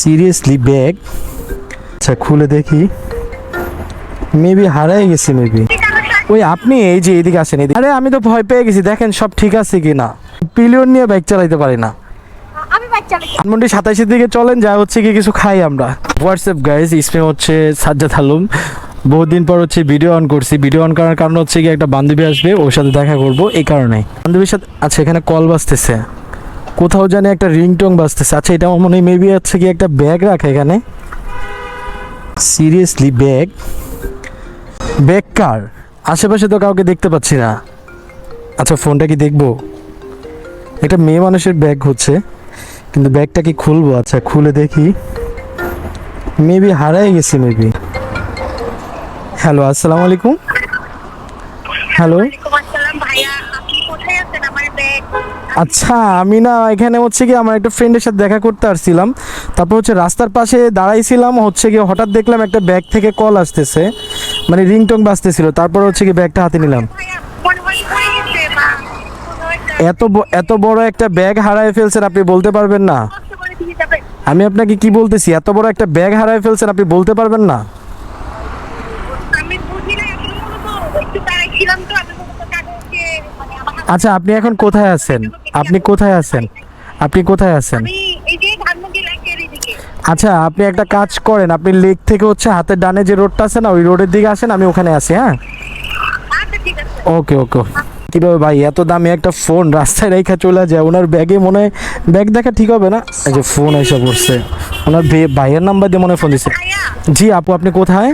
Seriously bag আচ্ছা খুলে দেখি। মেবি হারাই গেছি মেবি ওই আপনি এই যে এদিকে আসেন এদিকে। আরে আমি তো ভয় পেয়ে গেছি দেখেন সব ঠিক আছে কি না পিলিয়ন নিয়ে বাইক চালাইতে পারি না। ধানমন্ডি সাতাইশের দিকে চলেন যা হচ্ছে কি কিছু খাই আমরা। হোয়াটসঅ্যাপ গাইজ ইসমে হচ্ছে সাজ্জাদ আলম। বহুদিন পর হচ্ছে ভিডিও অন করছি। ভিডিও অন করার কারণ হচ্ছে কি একটা বান্ধবী আসবে ওর সাথে দেখা করব এই কারণে। বান্ধবীর সাথে আচ্ছা এখানে কল বাজতেছে। কোথাও জানি একটা রিংটং বাজতেছে। আচ্ছা এটা আমার মনে হয় মেবি হচ্ছে কি একটা ব্যাগ রাখে এখানে। সিরিয়াসলি ব্যাগ ব্যাগ কার? আশেপাশে তো কাউকে দেখতে পাচ্ছি না। আচ্ছা ফোনটা কি দেখব? একটা মেয়ে মানুষের ব্যাগ হচ্ছে, কিন্তু ব্যাগটা কি খুলবো? আচ্ছা খুলে দেখি। মেবি হারাই গেছি মেবি হ্যালো আসসালামু আলাইকুম। হ্যালো আচ্ছা আমি না এখানে হচ্ছে কি আমার একটা ফ্রেন্ডের সাথে দেখা করতে আসছিলাম। তারপর হচ্ছে রাস্তার পাশে দাঁড়াইছিলাম, হচ্ছে কি হঠাৎ দেখলাম একটা ব্যাগ থেকে কল আসতেছে। মানে রিংটং বাজতেছিল, তারপর হচ্ছে কি ব্যাগটা হাতে নিলাম। এত এত বড় একটা ব্যাগ হারায় ফেলছেন আপনি বলতে পারবেন না। আমি আপনাকে কি বলতেছি, এত বড় একটা ব্যাগ হারায় ফেলছেন আপনি বলতে পারবেন না আমি বুঝি না আসলে মূলত একটু দাঁড়াইছিলাম তো আমি মূলত কাগজকে মানে আমার হাতে- আচ্ছা আপনি এখন কোথায় আছেন? আপনি কোথায় আছেন? আপনি কোথায় আছেন? আচ্ছা আপনি একটা কাজ করেন আপনি লেক থেকে হচ্ছে হাতের ডানে যে রোডটা আছে না ওই রোডের দিকে আসেন আমি ওখানে আছি হ্যাঁ? আচ্ছা ওকে ওকে। কীভাবে ভাই এত দামি একটা ফোন রাস্তায় রেখা চলে যায় ওনার ব্যাগে মনে হয় ব্যাগ দেখা ঠিক হবে না? এই যে ফোন এসে পড়ছে ওনার ভাইয়ের নাম্বার দিয়ে মনে ফোন দিছে। জি আপু আপনি কোথায়?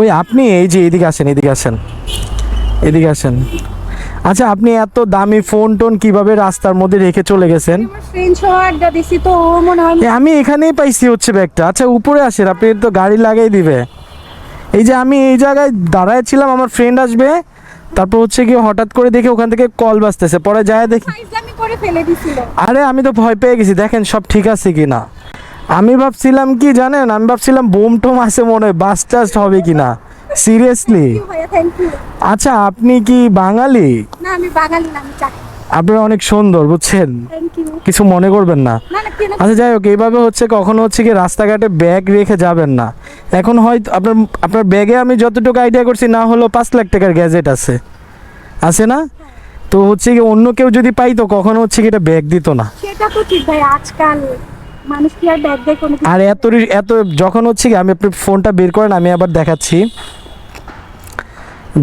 ওই আপনি এই যে এদিকে আসেন এদিকে আসেন এদিকে আসেন। আচ্ছা আপনি এত দামি ফোন টোন কীভাবে রাস্তার মধ্যে রেখে চলে গেছেন? আমি এখানেই পাইছি হচ্ছে ব্যাগটা। আচ্ছা উপরে আসেন আপনি তো গাড়ি লাগাই দিবে। এই যে আমি এই জায়গায় দাঁড়ায় ছিলাম আমার ফ্রেন্ড আসবে তারপর হচ্ছে কি হঠাৎ করে দেখে ওখান থেকে কল বাজতেছে। পরে যায় দেখি। আরে আমি তো ভয় পেয়ে গেছি দেখেন সব ঠিক আছে কি না আমি ভাবছিলাম কি জানেন আমি ভাবছিলাম বোম টোম আছে মনে হয় বাস টাস্ট হবে কি না সিরিয়াসলি আচ্ছা আপনি কি বাঙালি? না আমি বাঙালি না আমি আপনারা অনেক সুন্দর বুঝছেন? কিছু মনে করবেন না। আচ্ছা যাই হোক এইভাবে হচ্ছে কখনো হচ্ছে কি রাস্তাঘাটে ব্যাগ রেখে যাবেন না। এখন হয়তো আপনার আপনার ব্যাগে আমি যতটুকু আইডিয়া করছি না হলো পাঁচ লাখ টাকার গ্যাজেট আছে। আছে না? তো হচ্ছে কি অন্য কেউ যদি পাইতো কখনো হচ্ছে কি এটা ব্যাগ দিত না। সেটা তো ঠিক ভাই আজকাল মানুষ কি আর ব্যাগ দেয় কোনো আর এত এত যখন হচ্ছে কি আমি আপনি ফোনটা বের করেন আমি আবার দেখাচ্ছি।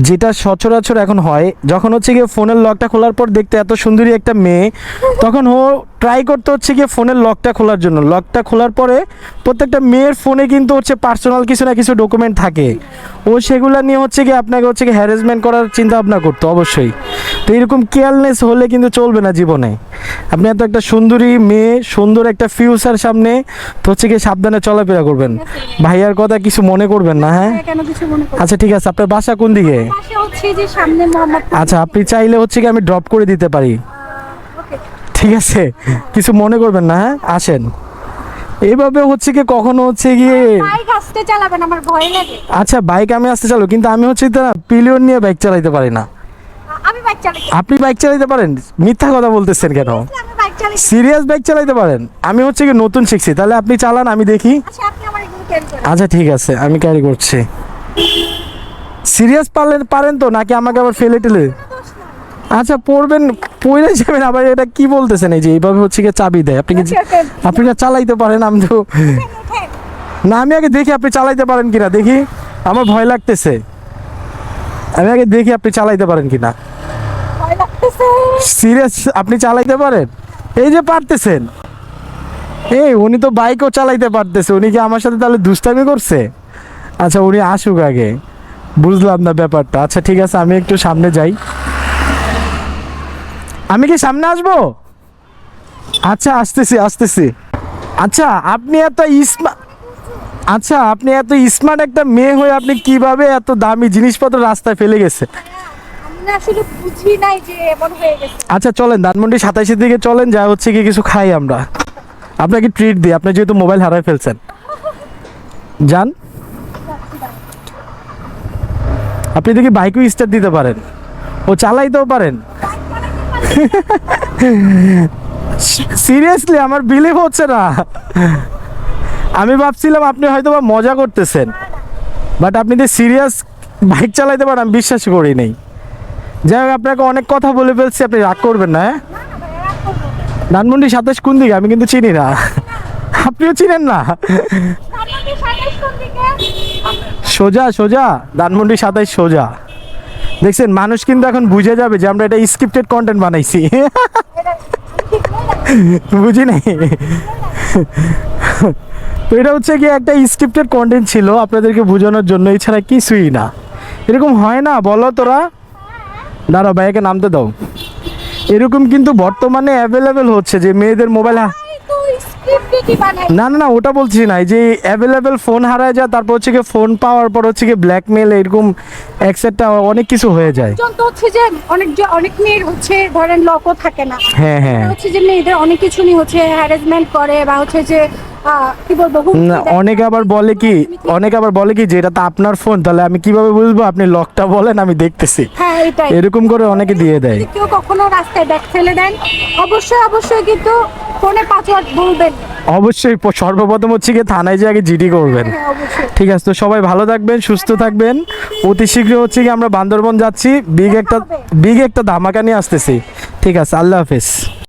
যেটা সচরাচর এখন হয়, যখন হচ্ছে গিয়ে ফোনের লকটা খোলার পর দেখতে এত সুন্দরী একটা মেয়ে, তখন ও ট্রাই করতে হচ্ছে গিয়ে ফোনের লকটা খোলার জন্য। লকটা খোলার পরে প্রত্যেকটা মেয়ের ফোনে কিন্তু হচ্ছে পার্সোনাল কিছু না কিছু ডকুমেন্ট থাকে। ও সেগুলো নিয়ে হচ্ছে গিয়ে আপনাকে হচ্ছে গিয়ে হ্যারাসমেন্ট করার চিন্তা ভাবনা করতো, অবশ্যই। তো এরকম কেয়ারনেস হলে কিন্তু চলবে না জীবনে। আপনি এত একটা সুন্দরী মেয়ে সুন্দর একটা ফিউচার সামনে তো হচ্ছে গিয়ে সাবধানে চলাফেরা করবেন। ভাইয়ার কথা কিছু মনে করবেন না হ্যাঁ? করো আচ্ছা ঠিক আছে। আপনার বাসা কোন দিকে? আচ্ছা আপনি চাইলে হচ্ছে কি আমি ড্রপ করে দিতে পারি। ঠিক আছে। কিছু মনে করবেন না হ্যাঁ? আসেন। এইভাবে হচ্ছে কি কখনো হচ্ছে গিয়ে বাইক আসতে চালাবেন আমার ভয় লাগে। আচ্ছা বাইক আমি আসতে চালু কিন্তু আমি হচ্ছে পিলিয়ন নিয়ে বাইক চালাইতে পারি না। আপনি বাইক চালাইতে পারেন। মিথ্যা কথা বলতেছেন কেন? সিরিয়াস বাইক চালাইতে পারেন। আমি হচ্ছে কি নতুন শিখছি। তাহলে আপনি চালান আমি দেখি। আচ্ছা আচ্ছা ঠিক আছে আমি ক্যারি করছি। সিরিয়াস পারলেন পারেন তো? নাকি আমাকে আবার ফেলে টেলে? আচ্ছা পড়বেন পড়ে যাবেন আবার এটা কি বলতেছেন? এই যে এইভাবে হচ্ছে কি চাবি দেয়। আপনি কি okay. আপনি না চালাইতে পারেন? আমি তো। না আমি আগে দেখি আপনি চালাইতে পারেন কিনা। দেখি। আমার ভয় লাগতেছে। আমি আগে দেখি আপনি চালাইতে পারেন কিনা। সিরিয়াস আপনি চালাইতে পারেন? এই যে পারতেছেন। এই, উনি তো বাইকও চালাইতে পারতেছে, উনি কি আমার সাথে তাহলে দুষ্টামি করছে? আচ্ছা উনি আসুক আগে। বুঝলাম না ব্যাপারটা। আচ্ছা ঠিক আছে, আমি একটু সামনে যাই। আমি কি সামনে আসব? আচ্ছা আসতেছি আসতেছি। আচ্ছা আপনি এত ইসমা আচ্ছা আপনি এত স্মার্ট একটা মেয়ে হয়ে আপনি কীভাবে এত দামি জিনিসপত্র রাস্তায় ফেলে গেছে আসলে বুঝি নাই যে এমন হয়ে গেছে। আচ্ছা চলেন, ধানমন্ডি সাতাইশের দিকে চলেন, যা হচ্ছে কি কিছু খাই আমরা। আপনাকে ট্রিট দিই, আপনি যেহেতু মোবাইল হারায় ফেলছেন। যান। আপনি দেখি বাইকও স্টার্ট দিতে পারেন। ও চালাইতেও পারেন। সিরিয়াসলি আমার বিলিভ হচ্ছে না। আমি ভাবছিলাম আপনি হয়তো বা মজা করতেছেন। বাট আপনি যে সিরিয়াস বাইক চালাইতে পারেন, আমি বিশ্বাস করি নাই। যাই হোক, আপনাকে অনেক কথা বলে ফেলছি, আপনি রাগ করবেন না হ্যাঁ? ধানমন্ডি সাতাশ কোন দিকে? আমি কিন্তু চিনি না। আপনিও চিনেন না? সোজা সোজা, ধানমন্ডি সাতাশ সোজা। দেখছেন, মানুষ কিন্তু এখন বুঝে যাবে যে আমরা এটা স্ক্রিপ্টেড কন্টেন্ট বানাইছি। বুঝি নাই তো এটা হচ্ছে কি একটা স্ক্রিপ্টেড কন্টেন্ট ছিল আপনাদেরকে বোঝানোর জন্য, এছাড়া কিছুই না। এরকম হয় না, বলো তোরা। দাঁড়াও ভাইয়াকে নামতে দাও। এরকম কিন্তু বর্তমানে অ্যাভেলেবেল হচ্ছে যে মেয়েদের মোবাইল তো কি? না না না ওটা বলছি না যে অ্যাভেলেবেল ফোন হারায় যায় তারপর হচ্ছে গিয়ে ফোন পাওয়ার পর হচ্ছে গিয়ে ব্ল্যাকমেল এরকম একসেটটা অনেক কিছু হয়ে যায়। পর্যন্ত হচ্ছে যে অনেক যে অনেক মেয়ের হচ্ছে ধরেন লকও থাকে না। হ্যাঁ হ্যাঁ। হচ্ছে যে মেয়েদের অনেক কিছু নিয়ে হচ্ছে হ্যারাসমেন্ট করে বা হচ্ছে যে কি না অনেকে আবার বলে কি অনেকে আবার বলে কি যে এটা তো আপনার ফোন তাহলে আমি কীভাবে বুঝব? আপনি লকটা বলেন আমি দেখতেছি। হ্যাঁ এটাই। এরকম করে অনেকে দিয়ে দেয়। কেউ কখনো রাস্তায় ব্যাগ ফেলে দেন অবশ্যই অবশ্যই কিন্তু ফোনে পাসওয়ার্ড বলবেন। অবশ্যই সর্বপ্রথম হচ্ছে গিয়ে থানায় যে আগে জিডি করবেন। হ্যাঁ ঠিক আছে তো সবাই ভালো থাকবেন সুস্থ থাকবেন। অতি শীঘ্র হচ্ছে কি আমরা বান্দরবন যাচ্ছি। বিগ একটা বিগ একটা ধামাকা নিয়ে আসতেছি। ঠিক আছে আল্লাহ হাফেজ।